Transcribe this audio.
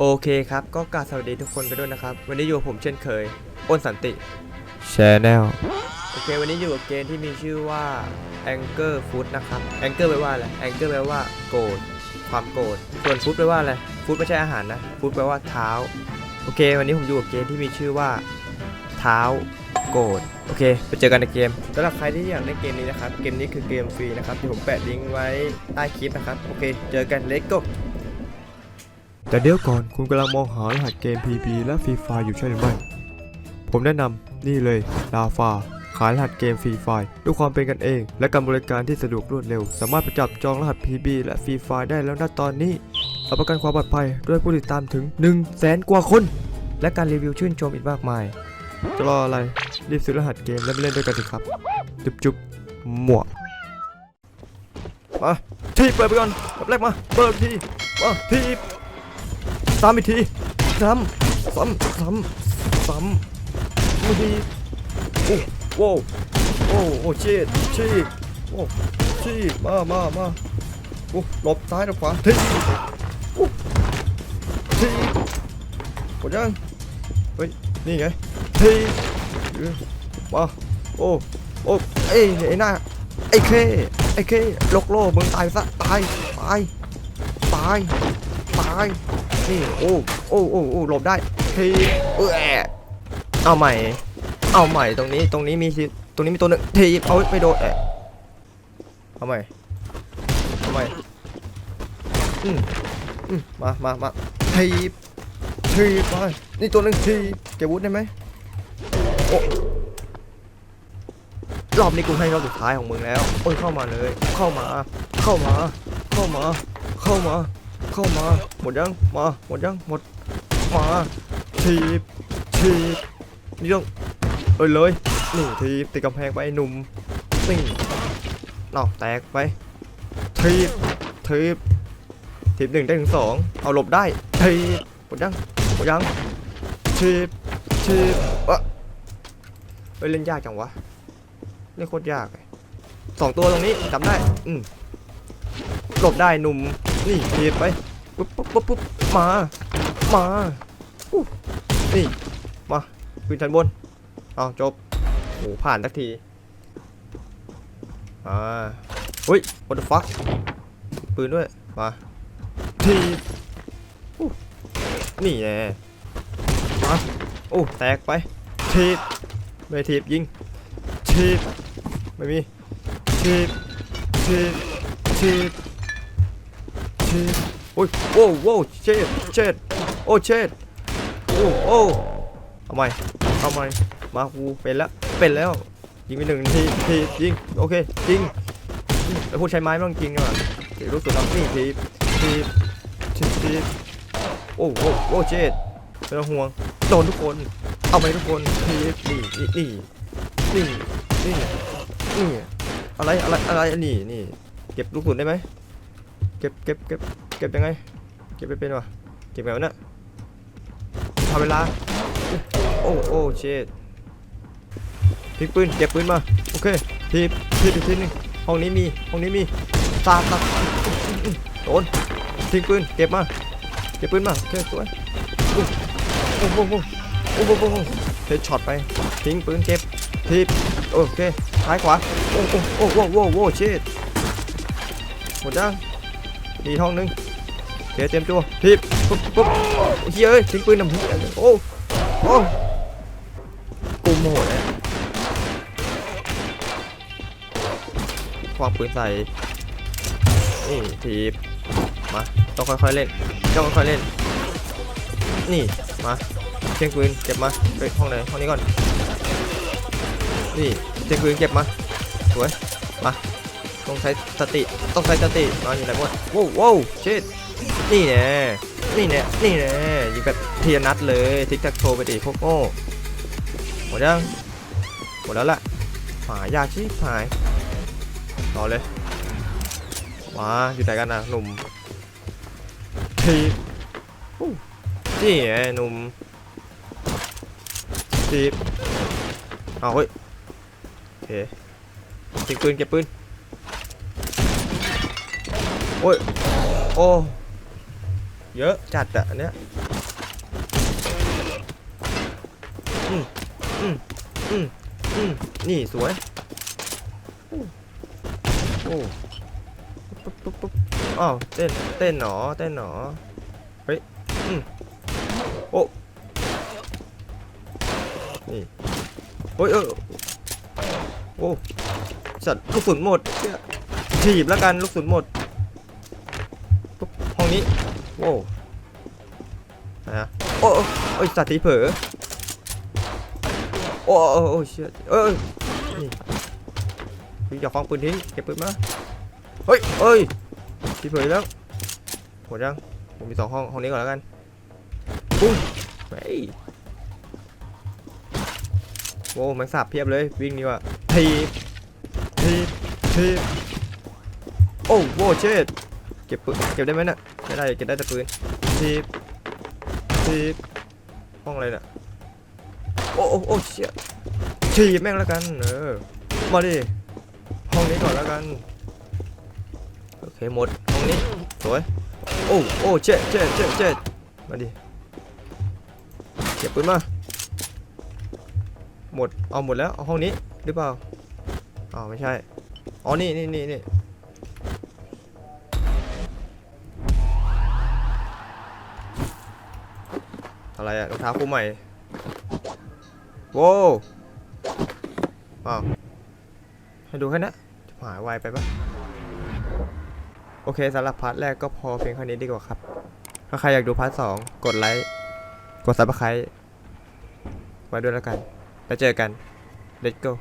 โอเคครับ ก็กราบสวัสดีทุกคนกันด้วยนะครับ วันนี้อยู่กับผมเช่นเคยอ้นสันติแชนแนลโอเค วันนี้อยู่กับเกมที่มีชื่อว่า Anger Food นะครับ Anger แปลว่าอะไร Anger แปลว่าโกรธความโกรธส่วน Food แปลว่าอะไร Food ไม่ใช่อาหารนะ Food แปลว่าเท้า โอเค วันนี้ผมอยู่กับเกมที่มีชื่อว่า เท้าโกรธโอเค ไปเจอกันในเกมสำหรับใครที่อยากเล่นเกมนี้นะครับ เกมนี้คือเกมฟรีนะครับที่ผมแปะลิงก์ไว้ใต้คลิปนะครับ โอเค เจอกัน Let's go แต่เดี๋ยวก่อนคุณกำลังมองหารหัสเกม PB และฟรีไฟอยู่ใช่หรือไม่ ผมแนะนำนี่เลยลาฟาขายรหัสเกมฟรีไฟด้วยความเป็นกันเอง และการบริการที่สะดวกรวดเร็ว สามารถประจับจองรหัส PB และฟรีไฟได้แล้วณตอนนี้รับประกันความปลอดภัยด้วยผู้ติดตามถึง 1 0 0 0 0แสนกว่าคน และการรีวิวชื่นชมอีกมากมาย จะรออะไร รีบซื้อรหัสเกมและไปเล่นด้วยกันเถอะครับ จุ๊บจุ๊บหมวกมาทีเปิดไปก่อนแบบแรกมา เปิดทีมาที ซ้ำอีกทีซ้ำซ้ำซ้ำซ้ำไม่ดีโอ้โว้โอ้โอ้ชีดชีดโอ้ชีดมามามาโอ้หลบซ้ายหลบขวาทีโอ้ทีกดยังเฮ้ยนี่ไงทีมาโอ้โอ้เอ้ยไอ้หน้าไอ้เคไอ้เคโลกโลมึงตายซะตายตายตายตาย นี่โอ้โอ้โอ้โอ้หลบได้ทีเออเอาใหม่ เอาใหม่ตรงนี้ตรงนี้มีตรงนี้มีตัวหนึ่งทีเอาไม่โดนแอะเอาใหม่เอาใหม่อืมอืมมามามาทีทีมานี่ตัวหนึ่งทีเก็บวุ้นได้ไหมโอ้รอบนี้กูให้รอบสุดท้ายของมึงแล้ว โอ้ยเข้ามาเลย เข้ามา เข้ามา เข้ามา เข้ามา เข้ามา หมดยัง มา หมดยัง หมด มาทีบทีบนี่ต้องเอ้ยเลยนี่ทีบติดกำแพงไปหนุ่มนี่นอกแตกไปทีบทีบทีบหนึ่งได้ถึงสองเอาหลบได้ทีบหมดยังหมดยังทีบทีบวะเอ้ยเล่นยากจังวะเล่นโคตรยากเลยสองตัวตรงนี้จำได้ อืมหลบได้หนุ่ม นี่เทีบไปปุ๊บปุ๊บปุ๊บปุ๊บมา มาอู้นี่ มาขึ้นชั้นบน เอาจบโอ้ผ่านสักที อ่าเฮ้ย what the fuck ปืนด้วย มาทีบนี่แน่มาโอ้แตกไปทีบไม่ทีบยิงทีบไม่มีทีบทีบทีบทีบ โอ้ยโอ้โว้เช็ดเช็ดโอ้เช็ดโอ้โอ้เอาใหม่เอาใหม่มากูเป็นแล้วเป็นแล้วยิงไปหนึ่งทีทียิงโอเคยิงแล้วพูดใช้ไม้ไม่ต้องจริงดีกว่าเดี๋ยวรู้สึกแล้วนี่ทีทีทีทีโอ้โอ้โอ้เช็ดไม่ต้องห่วงโดนทุกคน เอาไปทุกคนทีนี่นี่นี่นี่นี่อะไรอะไรอะไรนี่นี่เก็บลูกสุนได้ไหม เก็บเก็บเก็บเก็บยังไง เก็บไปเป็นวะเก็บแบบนั้นทำเวลา โอ้โอ้เชดทิ้งปืนเก็บปืนมา โอเคทีทีทีนึงห้องนี้มี ห้องนี้มีตาตาโดนทิ้งปืน เก็บมา เก็บปืนมาโอเคสวยโอ้โอ้โหโอ้โหโอ้โหโอ้เฮดช็อตไป ทิ้งปืนเก็บทีโอเคซ้ายขวา โอ้โอ้โอ้โอ้โอ้โอ้เชดหมดยัง มีห้องนึงโอเคเตรียมตัวทีบปุ๊บปุ๊บเฮ้ยเอ้ยทิ้งปืนนำทิ้งโอ้โอ้กูโมโหเลยควางปืนใส่นี่ทีบมาต้องค่อยๆเล่นต้องค่อยๆเล่น นี่มาเชียงปืนเก็บมาไปห้องไหนห้องนี้ก่อนนี่เชียงปืนเก็บมาสวยมา ต้องใช้สติต้องใช้สตินอนอยู่ไหนหมดว้าวว้าวชิดนี่แน่นี่แน่นี่แน่ยิงแบบเทียนัดเลยทิกทักโชว์ไปดิพวกโง่หมดยังหมดแล้วแหละหายากชิบหายต่อเลยมาอยู่ไหนกันนะหนุ่มทีอู้นี่ไงหนุ่มทีบเอาเฮ้ยโอเคทิ้งปืนเก็บปืน โอ้ย โอ้ เยอะจัดอะเนี้ยอืมอืมอืมอืมนี่สวย โอ้ปุ๊บปุ๊บปุ๊บอ้าวเต้น เต้นหนอ เต้นหนอ เฮ้ย อืมโอ้ นี่โอ้ยเออโอ้สัตว์ลูกศรหมดเถีบแล้วกันลูกศรหมด โว้นะโอ้โอ้โอ้ยสัตว์ทีเผลอโอ้โอ้โอ้เชี่ยเอ้ยนี่อย่าฟังปืนทิ้งเก็บปืนมาเฮ้ยเอ้ยทีเผลอแล้วหมดยังผมมีสองห้องห้องนี้ก่อนแล้วกันปุ้งเฮ้ยโอ้แมงสาบเพียบเลยวิ่งดีกว่าทีบทีบทีบโอ้โว้เชดเก็บปืนเก็บได้ไหมน่ะ ไม่ได้เก็บได้แต่ปืนทีบทีบห้องอะไรน่ะโอ้โอ้โอ้เชี่ยทีบแม่งแล้วกันเออมาดิห้องนี้ก่อนแล้วกันโอเคหมดห้องนี้สวยโอ้โอ้เจ็ดเจ็ดเจ็ดเจ็ดมาดิเก็บปืนมาหมดเอาหมดแล้วเอาห้องนี้หรือเปล่าอ๋อไม่ใช่อ๋อนี่นี่นี่นี่ อะไรอะรองเท้าคู่ใหม่โว้ว้าวให้ดูแค่นี้หายไวไปปะโอเคสำหรับพาร์ทแรกก็พอเพียงแค่นี้ดีกว่าครับ ถ้าใครอยากดูพาร์ทสองกดไลค์ กดซับสไครต์ไว้ด้วยแล้วกัน แล้วเจอกัน let's go